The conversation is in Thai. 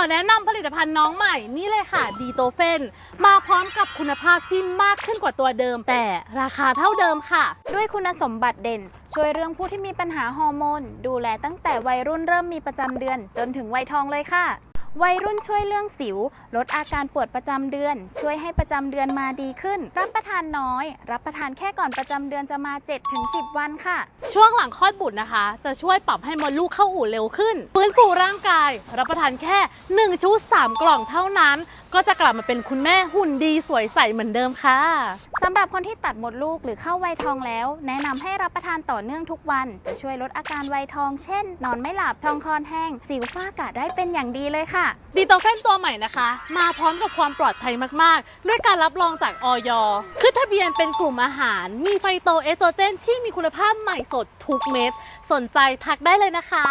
อแนะนำผลิตภัณฑ์น้องใหม่นี่เลยค่ะดีโตเฟนมาพร้อมกับคุณภาพที่มากขึ้นกว่าตัวเดิม แต่ราคาเท่าเดิมค่ะ ด้วยคุณสมบัติเด่น ช่วยเรื่องผู้ที่มีปัญหาฮอร์โมน ดูแลตั้งแต่วัยรุ่นเริ่มมีประจำเดือน จนถึงวัยทองเลยค่ะ วัยรุ่นช่วยเรื่องสิว ลดอาการปวดประจำเดือน ช่วยให้ประจำเดือนมาดีขึ้น รับประทานน้อย รับประทานแค่ก่อนประจำเดือนจะมา 7-10 วันค่ะ ช่วงหลังคลอดบุตรนะคะ จะช่วยปรับให้มดลูกเข้าอู่เร็วขึ้นฟื้นฟูร่างกาย รับประทานแค่1ชุด3กล่องเท่านั้น ก็จะกลับมาเป็นคุณแม่หุ่นดีสวยใสเหมือนเดิมค่ะ สำหรับคนที่ตัดมดลูกหรือเข้าวัยทองแล้ว แนะนำให้รับประทานต่อเนื่องทุกวัน จะช่วยลดอาการวัยทองเช่น นอนไม่หลับท้องคลอนแห้ง สิวฝ้ากระได้เป็นอย่างดีเลยค่ะ ดีโตเฟนตัวใหม่นะคะ มาพร้อมกับความปลอดภัยมากๆ ด้วยการรับรองจากออยขึ้นทะเบียนเป็นกลุ่มอาหาร มีไฟโตเอสโตรเจนที่มีคุณภาพใหม่สดทุกเม็ดสนใจทักได้เลยนะคะ